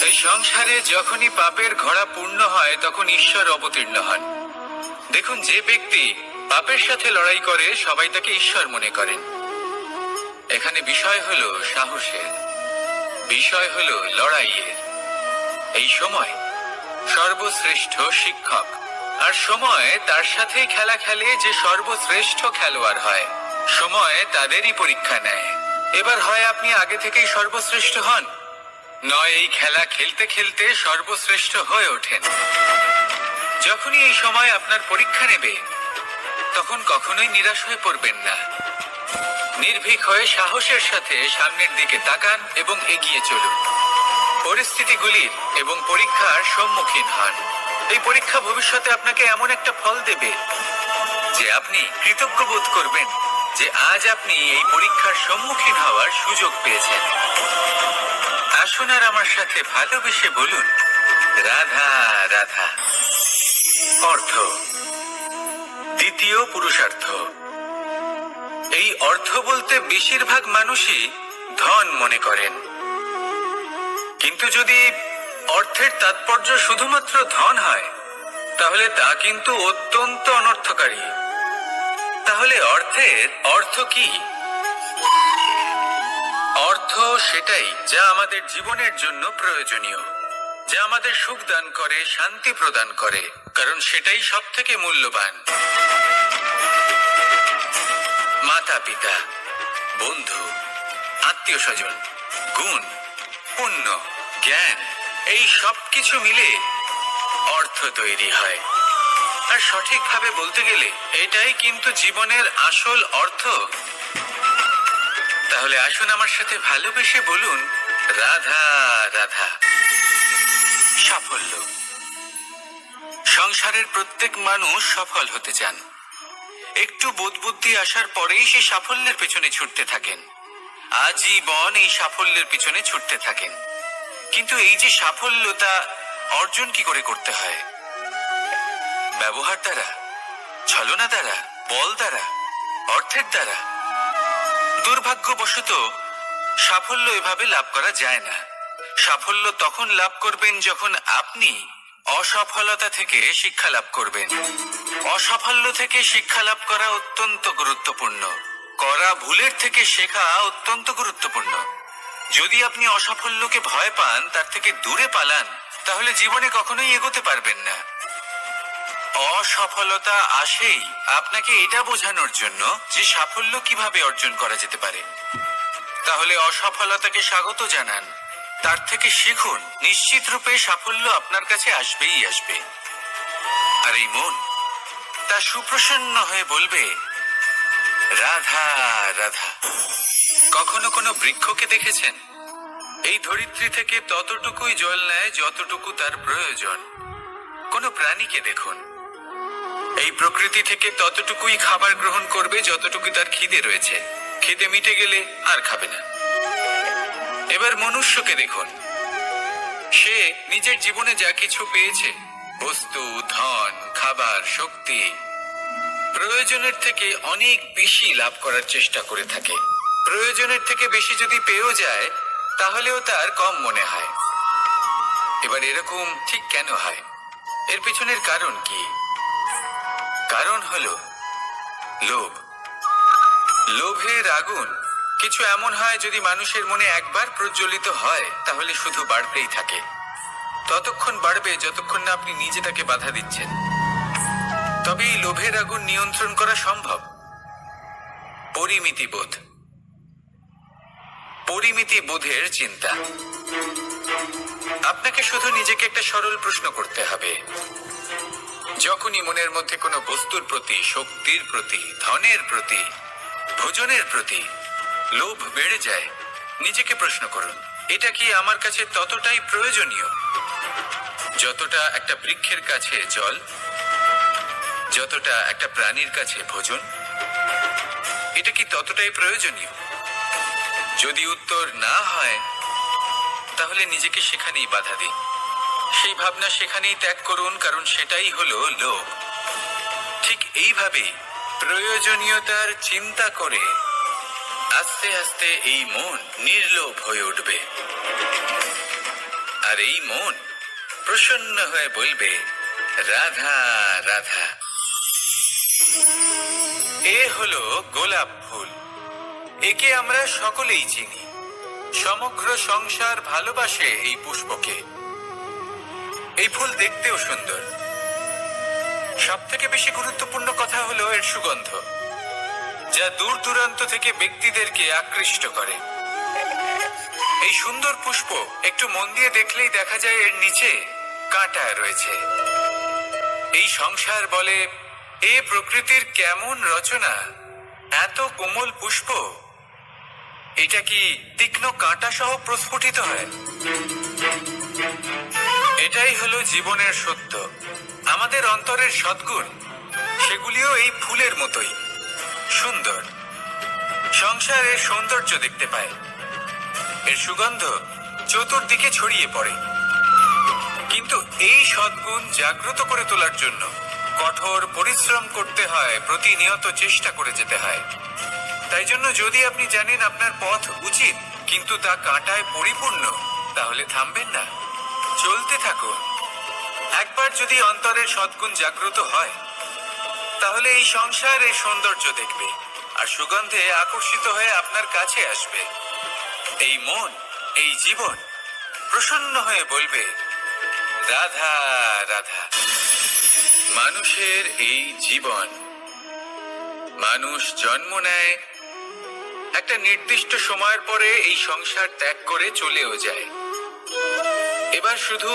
এই সংসারে যখনই পাপের ঘোড়া পূর্ণ হয়, তখন ঈশ্বর অবতীর্ণ হন। দেখুন, যে ব্যক্তি পাপের সাথে লড়াই করে, সবাই তাকে ঈশ্বর মনে করেন। এখানে বিষয় হলো সাহসের, বিষয় হলো লড়াইয়ের। এই সময় সর্বশ্রেষ্ঠ শিক্ষক, আর সময় তার সাথে খেলা খেলে যে সর্বশ্রেষ্ঠ খেলোয়াড় হয়, সময় তাদেরই পরীক্ষা নেয়। এবার হয় আপনি আগে থেকেই সর্বশ্রেষ্ঠ হন। নয়, এই খেলা খেলতে খেলতে সর্বশ্রেষ্ঠ হয়ে ওঠেন। যখনই এই সময় আপনার পরীক্ষা নেবে, তখন কখনোই নিরাশ হয়ে পড়বেন না। নির্ভীক হয়ে সাহসের সাথে সামনের দিকে তাকান এবং এগিয়ে চলুন। পরিস্থিতিগুলির এবং পরীক্ষার সম্মুখীন হন। এই পরীক্ষা ভবিষ্যতে আপনাকে এমন একটা ফল দেবে যে আপনি কৃতজ্ঞ বোধ করবেন যে আজ আপনি এই পরীক্ষার সম্মুখীন হওয়ার সুযোগ পেয়েছেন। আসুন আর আমার সাথে ভালোবেসে বলুন, রাধা রাধা। অর্থ দ্বিতীয় পুরুষার্থ এই অর্থ বলতে বেশিরভাগ মানুষই ধন মনে করেন। কিন্তু যদি অর্থের তাৎপর্য শুধুমাত্র ধন হয়, তাহলে তা কিন্তু অত্যন্ত অনর্থকারী। তাহলে অর্থের অর্থ কি? অর্থ সেটাই যা আমাদের জীবনের জন্য প্রয়োজনীয়, যা আমাদের সুখ দান করে, শান্তি প্রদান করে, কারণ সেটাই সব থেকে মূল্যবান। মাতা পিতা বন্ধু আত্মীয় স্বজন গুণ, পুণ্য, জ্ঞান, এই সব কিছু মিলে অর্থ তৈরি হয়। আর সঠিকভাবে বলতে গেলে এটাই কিন্তু জীবনের আসল অর্থ। তাহলে আসুন আমার সাথে ভালোবেসে বলুন, রাধা রাধা। সাফল্য। সংসারের প্রত্যেক মানুষ সফল হতে চান। একটু বোধবুদ্ধি আসার পরেই সে সাফল্যের পেছনে ছুটতে থাকেন। আজীবন এই সাফল্যের পিছনে ছুটতে থাকেন। কিন্তু এই যে সাফল্য, তা অর্জন কি করে করতে হয়? ব্যবহার দ্বারা, ছলনা দ্বারা, বল দ্বারা, অর্থের দ্বারা দুর্ভাগ্যবশত, সাফল্য এভাবে লাভ করা যায় না। সাফল্য তখন লাভ করবেন যখন আপনি অসফলতা থেকে শিক্ষা লাভ করবেন। অসাফল্য থেকে শিক্ষা লাভ করা অত্যন্ত গুরুত্বপূর্ণ। করা ভুলের থেকে শেখা অত্যন্ত গুরুত্বপূর্ণ। যদি আপনি অসাফল্যকে ভয় পান, তার থেকে দূরে পালান, তাহলে জীবনে কখনোই এগোতে পারবেন না। অসফলতা আসেই আপনাকে এটা বোঝানোর জন্য যে সাফল্য কীভাবে অর্জন করা যেতে পারে। তাহলে অসফলতাকে স্বাগত জানান। তার থেকে শিখুন, নিশ্চিত রূপে সাফল্য আপনার কাছে আসবেই আসবে। আর এই মন, তা সুপ্রসন্ন হয়ে বলবে, রাধা রাধা। কখনো কোনো বৃক্ষকে দেখেছেন? এই ধরিত্রী থেকে ততটুকুই জল নেয় যতটুকু তার প্রয়োজন। কোনো প্রাণীকে দেখুন। এই প্রকৃতি থেকে ততটুকুই খাবার গ্রহণ করবে যতটুকু তার খিদে রয়েছে। খিদে মিটে গেলে আর খাবে না। এবার মনুষ্যকে দেখুন। সে নিজের জীবনে যা কিছু পেয়েছে, বস্তু, ধন, খাবার, শক্তি, প্রয়োজনের থেকে অনেক বেশি লাভ করার চেষ্টা করে থাকে। প্রয়োজনের থেকে বেশি যদি পেয়েও যায়, তাহলেও তার কম মনে হয়। এবার এরকম ঠিক কেন হয়? এর পেছনের কারণ কি? কারণ হলো, লোভ। লোভের আগুন। কিছু এমন হয় যদি মানুষের মনে একবার প্রজ্বলিত হয়, তাহলে শুধু বাড়তেই থাকে। ততক্ষণ বাড়বে যতক্ষণ না আপনি নিজে তাকে বাধা দিচ্ছেন। তবে এই লোভের আগুন নিয়ন্ত্রণ করা সম্ভব। পরিমিতি বোধ। পরিমিতি বোধের চিন্তা। আপনাকে শুধু নিজেকে একটা সরল প্রশ্ন করতে হবে। যখনই মনের মধ্যে কোনো বস্তুর প্রতি, শক্তির প্রতি, ধনের প্রতি, ভোজনের প্রতি লোভ বেড়ে যায়, নিজেকে প্রশ্ন করুন, এটা কি আমার কাছে ততটাই প্রয়োজনীয়? যতটা একটা বৃক্ষের কাছে জল, যতটা একটা প্রাণীর কাছে ভোজন, এটা কি ততটাই প্রয়োজনীয়? যদি উত্তর না হয়, তাহলে নিজেকে সেখানেই বাধা দিন। সেই ভাবনা সেখানেই ত্যাগ করুন, কারণ সেটাই হলো লোভ। ঠিক এইভাবেই প্রয়োজনীয়তার চিন্তা করে আস্তে আস্তে এই মন নির্লোভ হয়ে উঠবে। আর এই মন প্রসন্ন হয়ে বলবে, রাধা রাধা। এ হলো গোলাপ ফুল। একে আমরা সকলেই চিনি। সমগ্র সংসার ভালোবাসে এই পুষ্পকে। এই ফুল দেখতেও সুন্দর। সব থেকে বেশি গুরুত্বপূর্ণ কথা হলো এর সুগন্ধ, যা দূর দূরান্ত থেকে ব্যক্তিদেরকে আকৃষ্ট করে। এই সুন্দর পুষ্প একটু মন দিয়ে দেখলেই দেখা যায় এর নিচে কাঁটা রয়েছে। এই সংসার বলে, এ প্রকৃতির কেমন রচনা, এত কোমল পুষ্প। এটা কি তীক্ষ্ণ কাঁটা সহ প্রস্ফুটিত হয়? এটাই হলো জীবনের সত্য। আমাদের অন্তরের সদ্গুণ, সেগুলিও এই ফুলের মতোই, সুন্দর। সংসারের সৌন্দর্য দেখতে পায়। এর সুগন্ধ চতুর্দিকে ছড়িয়ে পড়ে। কিন্তু এই সদ্গুণ জাগ্রত করে তোলার জন্য কঠোর পরিশ্রম করতে হয়, প্রতিনিয়ত চেষ্টা করে যেতে হয়। তাই জন্য যদি আপনি জানেন আপনার পথ উচিত, কিন্তু তা কাঁটায় পরিপূর্ণ, তাহলে থামবেন না। চলতে থাকুন। একবার যদি অন্তরের সদ্গুণ জাগ্রত হয়, তাহলে এই সংসার সংসারের সৌন্দর্য দেখবে আর সুগন্ধে আকর্ষিত হয়ে আপনার কাছে আসবে। এই মন, এই জীবন প্রসন্ন হয়ে বলবে, রাধা রাধা। মানুষের এই জীবন, মানুষ জন্ম নেয় একটা নির্দিষ্ট সময়ের পরে এই সংসার ত্যাগ করে চলেও যায়। এবার শুধু